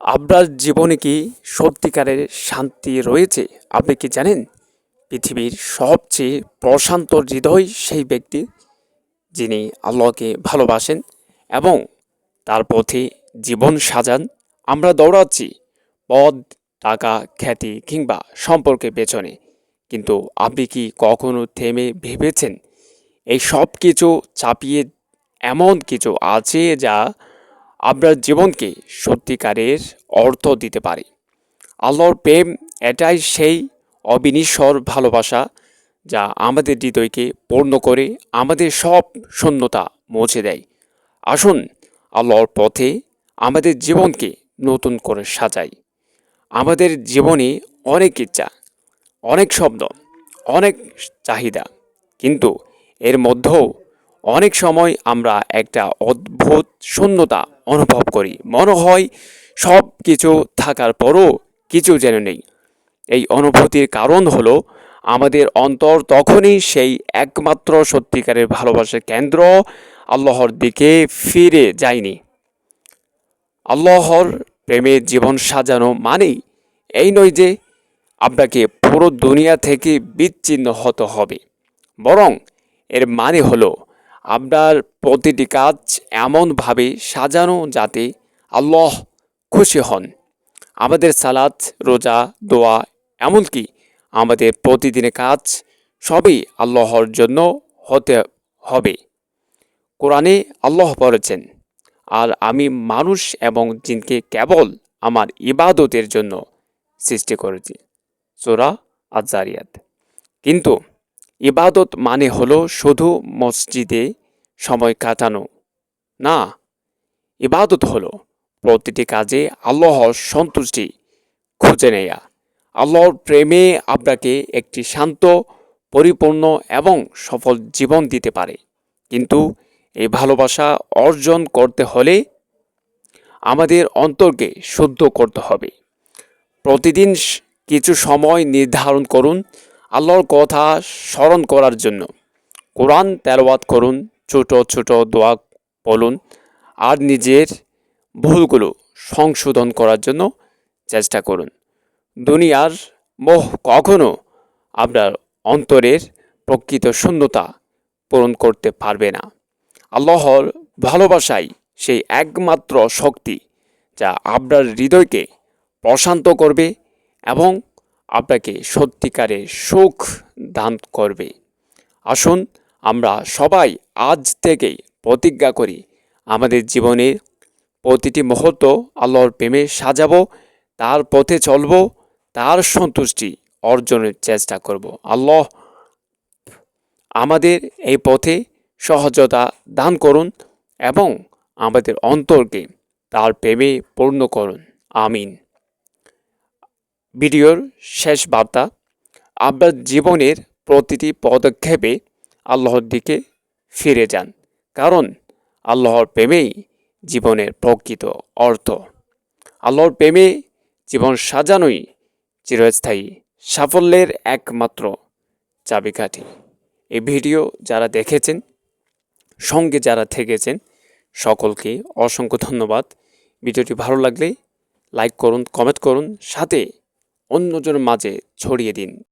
আপনার জীবনে কি সত্যিকারের শান্তি রয়েছে? আপনি কি জানেন? পৃথিবীর সবচেয়ে প্রশান্ত হৃদয় সেই ব্যক্তি যিনি আল্লাহকে ভালোবাসেন এবং তার পথে জীবন সাজান। আমরা দৌড়াচ্ছি পদ টাকা, খ্যাতি কিংবা সম্পর্কের পেছনে। কিন্তু আপনি কি কখনো থেমে ভেবেছেন? এই সব কিছু চাপিয়ে এমন কিছু আছে যা আপনার জীবনকে সত্যিকারের অর্থ দিতে পারে। আল্লাহর প্রেম এটাই সেই অবিনিশ্বর ভালোবাসা যা আমাদের হৃদয়কে পূর্ণ করে আমাদের সব শূন্যতা মুছে দেয়। আসুন আল্লাহর পথে আমাদের জীবনকে নতুন করে সাজাই। আমাদের জীবনে অনেক ইচ্ছা, অনেক শব্দ অনেক চাহিদা, কিন্তু এর মধ্যেও অনেক সময় আমরা একটা অদ্ভুত শূন্যতা অনুভব করি। মনে হয় সব কিছু থাকার পরও কিছু যেন নেই। এই অনুভূতির কারণ হলো আমাদের অন্তর তখনই সেই একমাত্র সত্যিকারের ভালোবাসার কেন্দ্র আল্লাহর দিকে ফিরে যায়নি। আল্লাহর প্রেমে জীবন সাজানো মানেই এই নয় যে আপনাকে পুরো দুনিয়া থেকে বিচ্ছিন্ন হতে হবে। বরং এর মানে হলো আপনার প্রতিটি কাজ এমনভাবে সাজানো যাতে আল্লাহ খুশি হন। আমাদের সালাত, রোজা, দোয়া, এমনকি আমাদের প্রতিদিনের কাজ সবই আল্লাহর জন্য হতে হবে। কোরআনে আল্লাহ বলেছেন, আর আমি মানুষ এবং জিনকে কেবল আমার ইবাদতের জন্য সৃষ্টি করেছি। সোরা আজারিয়াত কিন্তু ইবাদত মানে হলো শুধু মসজিদে সময় কাটানো। না, ইবাদত হলো প্রতিটি কাজে আল্লাহর সন্তুষ্টি খুঁজে নেয়া। আল্লাহর প্রেমে আপনাকে একটি শান্ত, পরিপূর্ণ এবং সফল জীবন দিতে পারে। কিন্তু এই ভালোবাসা অর্জন করতে হলে আমাদের অন্তরকে শুদ্ধ করতে হবে। প্রতিদিন কিছু সময় নির্ধারণ করুন আল্লাহর কথা স্মরণ করার জন্য কোরআন তেলাওয়াত করুন, ছোট ছোট দোয়া বলুন আর নিজের ভুলগুলো সংশোধন করার জন্য চেষ্টা করুন। দুনিয়ার মোহ কখনো আপনার অন্তরের প্রকৃত শূন্যতা পূরণ করতে পারবে না। আল্লাহর ভালোবাসাই সেই একমাত্র শক্তি যা আপনার হৃদয়কে প্রশান্ত করবে এবং আপনাকে সত্যিকারের সুখ দান করবে। আসুন, আমরা সবাই আজ থেকেই প্রতিজ্ঞা করি, আমাদের জীবনের প্রতিটি মুহূর্ত আল্লাহর প্রেমে সাজাবো, তার পথে চলবো, তার সন্তুষ্টি অর্জনের চেষ্টা করব। আল্লাহ আমাদের এই পথে সহজতা দান করুন এবং আমাদের অন্তরকে তার প্রেমে পূর্ণ করুন। আমিন। ভিডিওর শেষ বার্তা, আপনার জীবনের প্রতিটি পদক্ষেপে আল্লাহর দিকে ফিরে যান, কারণ আল্লাহর প্রেমেই জীবনের প্রকৃত অর্থ। আল্লাহর প্রেমে জীবন সাজানোই চিরস্থায়ী সাফল্যের একমাত্র চাবিকাঠি। এই ভিডিও যারা দেখেছেন, সঙ্গে যারা থেকেছেন, সকলকে অসংখ্য ধন্যবাদ। ভিডিওটি ভালো লাগলে লাইক করুন, কমেন্ট করুন, সাথে 御の城まで処理へ린